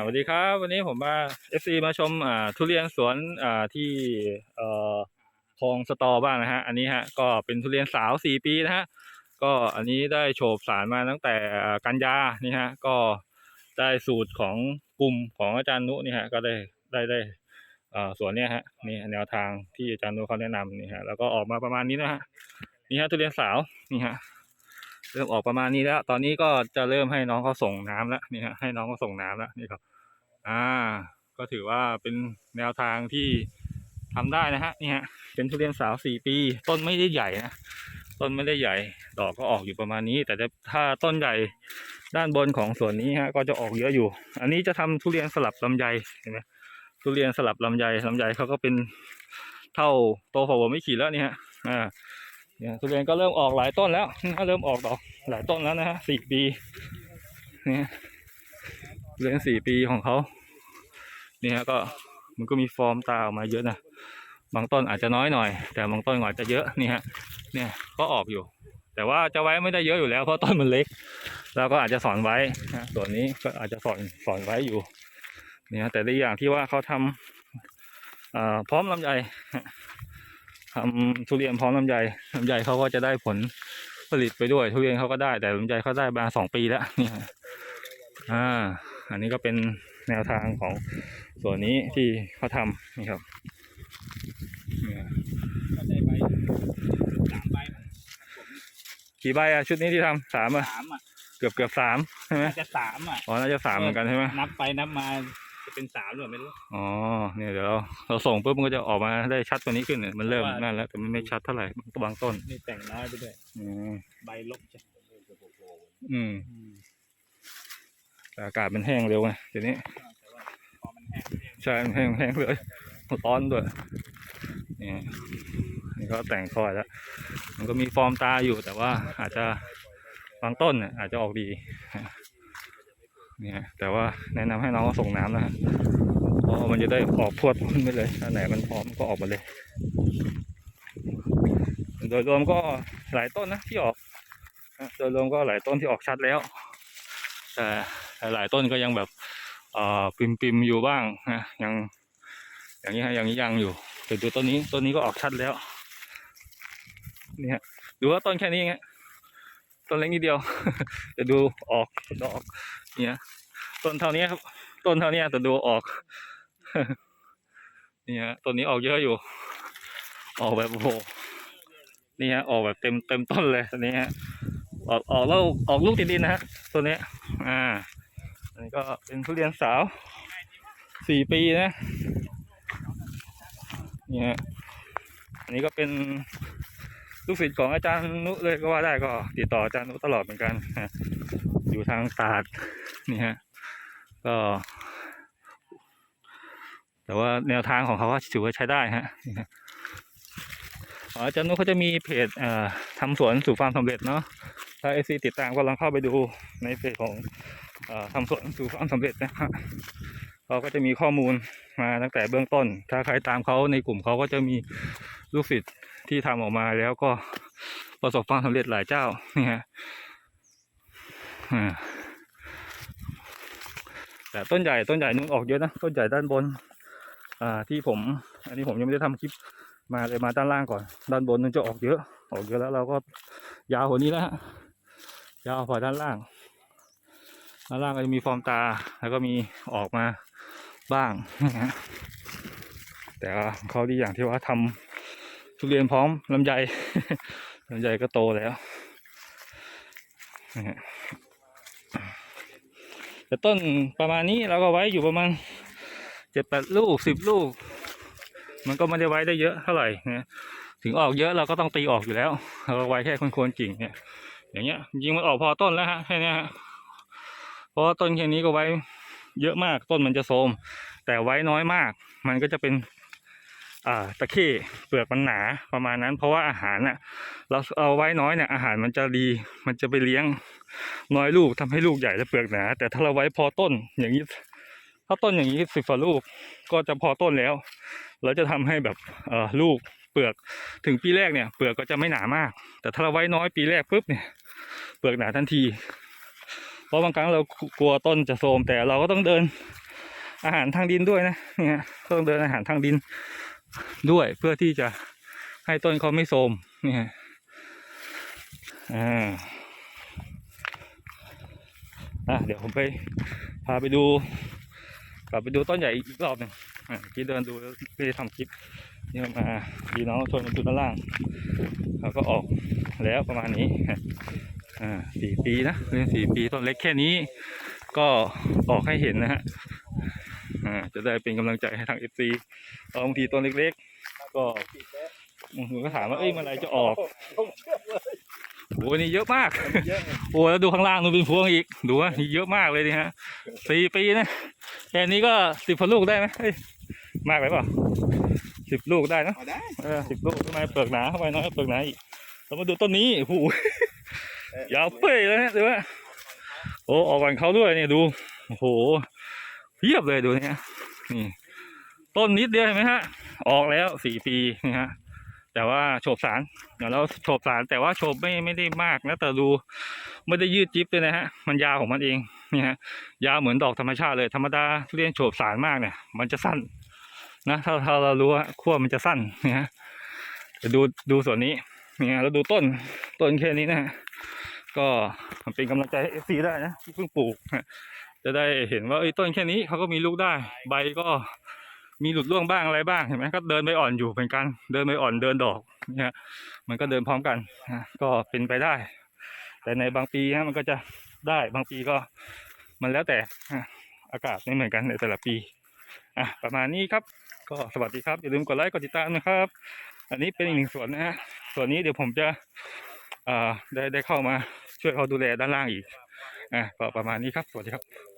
สวัสดีครับ วันนี้ผมมาเอฟซีมาชมอ่าทุเรียนสวนอ่าที่เอ่อคลองสตอบ้างนะฮะ อันนี้ฮะก็เป็นทุเรียนสาวสี่ปีนะฮะก็อันนี้ได้โฉบสารมาตั้งแต่กันยานี่ฮะก็ได้สูตรของกลุ่มของอาจารย์นุนี่ฮะก็ได้ได้ได้อ่าสวนเนี้ยฮะนี่แนวทางที่อาจารย์นุเขาแนะนำนี่ฮะแล้วก็ออกมาประมาณนี้นะฮะนี่ฮะทุเรียนสาวนี่ฮะ เริ่มออกประมาณนี้แล้ว ตอนนี้ก็จะเริ่มให้น้องเขาส่งน้ำแล้วนี่ฮะให้น้องเขาส่งน้ำแล้วนี่ครับ อ่า ก็ถือว่าเป็นแนวทางที่ทำได้นะฮะนี่ฮะเป็นทุเรียนสาวสี่ปี ต้นไม่ได้ใหญ่นะต้นไม่ได้ใหญ่ ดอกก็ออกอยู่ประมาณนี้ แต่ถ้าต้นใหญ่ด้านบนของส่วนนี้ฮะก็จะออกเยอะอยู่ อันนี้จะทำทุเรียนสลับลำไยเห็นไหมทุเรียนสลับลำไยลำไยเขาก็เป็นเท่าโตฝ่าหัวไม่ขีดแล้วนี่ฮะอ่า เนี่ยทุเรียนก็เริ่มออกหลายต้นแล้วนะเริ่มออกดอกหลายต้นแล้วนะฮะสี่ปีเนี่ยทุเรียนสี่ปีของเขาเนี่ยก็มันก็มีฟอร์มตาออกมาเยอะนะบางต้นอาจจะน้อยหน่อย แต่บางต้นก็อาจจะเยอะนี่ฮะเนี่ยก็ออกอยู่ แต่ว่าจะไว้ไม่ได้เยอะอยู่แล้วเพราะต้นมันเล็กเราก็อาจจะสอนไว้นะส่วนนี้ก็อาจจะสอนสอนไว้อยู่เนี่ยแต่ในอย่างที่ว่าเขาทำอ่าพร้อมลำไย ทำทุเรียนพร้อมลำไยลำไยเขาก็จะได้ผลผลิตไปด้วย ทุเรียนเขาก็ได้แต่ลำไยเขาได้มาสองปีแล้วเนี่ยอ่า อันนี้ก็เป็นแนวทางของส่วนนี้ที่เขาทำนี่ครับเนี่ยก็ได้ใบสามใบมั้งผมกี่ใบอะชุดนี้ที่ทำสามอะสามอะเกือบเกือบสามใช่ไหมน่าจะสามอะอ๋อน่าจะสามเหมือนกันใช่ไหมนับไปนับมา จะเป็นสามหรือเปล่าไม่รู้อ๋อเนี่ยเดี๋ยวเราเราส่งปุ๊บมันก็จะออกมาได้ชัดตัวานี้ขึ้นเนี่ยมันเริ่มว่านั่นแล้วแต่มันไม่ชัดเท่าไหร่บางต้นนี่แต่งน้อยไปด้วยอืมใบลบจะอืมแต่อากาศมันแห้งเร็วไงทีนี้แต่ว่าพอมันแห้งแห้งใช่แห้งแห้งเลยร้อนด้วยนี่นี่ก็แต่งคอยแล้ว มันก็มีฟอร์มตาอยู่แต่ว่าอาจจะบางต้นเนี่ยอาจจะออกดี เนี่ยแต่ว่าแนะนำให้น้องส่งน้ำนะฮะเพราะมันจะได้ออกพวดขึ้นไปเลยอันไหนมันพร้อมก็ออกมาเลย โดยรวมก็หลายต้นนะที่ออกโดยรวมก็หลายต้นที่ออกชัดแล้ว แต่หลายต้นก็ยังแบบเอ่อปิมปิมๆอยู่บ้างนะยังอย่างนี้ฮะอย่างนี้ยังอยู่แต่ดูต้นนี้ต้นนี้ก็ออกชัดแล้วนี่ฮะดูว่าต้นแค่นี้ไง ต้นเล็กนิดเดียวแต่ดูออกดอกเนี่ยต้นเท่านี้ครับ ต้นเท่านี้แต่ดูออก เนี่ฮะต้นนี้ออกเยอะอยู่ ออกแบบโอ้โหนี่ฮะออกแบบเต็มเต็มต้นเลยตัวนี้ฮะออกออกแล้วออกลูกติดดินนะฮะตัวนี้อ่าอันนี้ก็เป็นทุเรียนสาวสี่ปีนะเนี่ฮะอันนี้ก็เป็น ลูกศิษย์ของอาจารย์นุเลยก็ว่าได้ก็ติดต่ออาจารย์นุตลอดเหมือนกันอยู่ทางตราดนี่ฮะก็ แต่ว่าแนวทางของเขาก็ถือว่าใช้ได้ฮะอาจารย์นุเขาจะมีเพจเอ่อทำสวนสู่ความสำเร็จเนาะถ้าเอซีติดตามก็ลองเข้าไปดูในเพจของเอ่อทำสวนสู่ความสำเร็จนะฮะ เขาก็จะมีข้อมูลมาตั้งแต่เบื้องต้น ถ้าใครตามเขาในกลุ่มเขาก็จะมีลูกศิษย์ที่ทำออกมาแล้วก็ประสบความสำเร็จหลายเจ้านี่ฮะแต่ต้นใหญ่ต้นใหญ่นุ่นออกเยอะนะต้นใหญ่ด้านบน อ่าที่ผม อันนี้ผมยังไม่ได้ทำคลิปมาเลยมาด้านล่างก่อน ด้านบนนึงจะออกเยอะ ออกเยอะแล้วเราก็ยาวกว่านี้แล้วยาวกว่าด้านล่างด้านล่างก็จะมีฟอร์มตาแล้วก็มีออกมา บ้าง แต่เขาดีอย่างที่ว่าทำทุเรียนพร้อมลำไยลำไยก็โตแล้วแต่ต้นประมาณนี้เราก็ไว้อยู่ประมาณเจ็ดแปดลูกสิบลูก มันก็ไม่ได้ไว้ได้เยอะเท่าไหร่นะถึงออกเยอะเราก็ต้องตีออกอยู่แล้วเราไว้แค่โคนๆกิ่งเนี่ย อย่างเงี้ยจริงมันออกพอต้นแล้วฮะแค่นี้ฮะเพราะต้นแค่นี้ก็ไว้ เยอะมากต้นมันจะโทมแต่ไว้น้อยมาก มันก็จะเป็นตะเข้เปลือกมันหนาประมาณนั้น เพราะว่าอาหารน่ะเราเอาไว้น้อยเนี่ยอาหารมันจะดี มันจะไปเลี้ยงน้อยลูกทำให้ลูกใหญ่และเปลือกหนา แต่ถ้าเราไว้พอต้นอย่างนี้ ถ้าต้นอย่างนี้สิบฝาลูกก็จะพอต้นแล้ว เราจะทำให้แบบเออลูกเปลือกถึงปีแรกเนี่ยเปลือกก็จะไม่หนามาก แต่ถ้าเราไว้น้อยปีแรกปุ๊บเนี่ยเปลือกหนาทันที เพราะบางครั้งเรากลัวต้นจะโทรมแต่เราก็ต้องเดินอาหารทางดินด้วยนะเนี่ยเครื่องเดินอาหารทางดินด้วยเพื่อที่จะให้ต้นเขาไม่โทรมเนี่ยอ่าอะเดี๋ยวผมไปพาไปดูกลับไปดูต้นใหญ่อีกรอบหนึ่งอะที่เดินดูแล้วไม่ทำคลิปนี่มาพี่น้องชนมาจุดด้านล่างเขาก็ออกแล้วประมาณนี้ อ่าสี่ปีนะเรียนสี่ปีต้นเล็กแค่นี้ ก็ออกให้เห็นนะฮะอ่าจะได้เป็นกำลังใจให้ทางเอฟซีบางทีต้นเล็ก ๆ ก็บางคนก็ถามว่าเอ้ยเมื่อไหรจะออกโอ้ยนี่เยอะมากเยอะโอ้แล้วดูข้างล่างนู่นเป็นพวงอีกดูว่านี่เยอะมากเลยนี่ฮะสี่ปีนะแค่นี้ก็สิบพนลูกได้ไหมเอ้ยมากไปเปล่าสิบลูกได้นะเอาได้เออสิบลูกทำไมเปลือกหนาทำไมน้อยเปลือกหนาอีกเรามาดูต้นนี้โอ้โห ยาวเฟ้ยเลยนะดูว่าโอ้ออกก่อนเขาด้วยเนี่ยดูโอ้โหเพียบเลยดูเนี่ยนี่ต้นนิดเดียวเห็นไหมฮะ ออกแล้วสี่ปีนี่ฮะแต่ว่าโฉบสารเดี๋ยวเราโฉบสารแต่ว่าโฉบไม่ไม่ได้มากนะแต่ดูไม่ได้ยืดจิ๊บเลยนะฮะ มันยาวของมันเองนี่ฮะยาวเหมือนดอกธรรมชาติเลยธรรมดาทุเรียนโฉบสารมากเนี่ย มันจะสั้นนะถ้าถ้าเรารู้ว่าขั้วมันจะสั้นนะฮะดูดูส่วนนี้นี่ยแล้วดูต้นต้นแค่นี้นะฮะ ก็เป็นกำลังใจให้เอฟซีได้นะที่เพิ่งปลูก จะได้เห็นว่าเอ้ต้นแค่นี้เขาก็มีลูกได้ ใบก็มีหลุดร่วงบ้างอะไรบ้างเห็นไหมก็เดินใบอ่อนอยู่เหมือนกัน เดินใบอ่อนเดินดอกเนี่ยมันก็เดินพร้อมกันก็เป็นไปได้ แต่ในบางปีฮะมันก็จะได้บางปีก็มันแล้วแต่อากาศไม่เหมือนกันในแต่ละปีอะประมาณนี้ครับ ก็สวัสดีครับอย่าลืมกดไลค์กดติดตามนะครับ อันนี้เป็นอีกหนึ่งส่วนนะฮะส่วนนี้เดี๋ยวผมจะ ได้ได้เข้ามาช่วยเขาดูแลด้านล่างอีกอะก็ประมาณนี้ครับสวัสดีครับ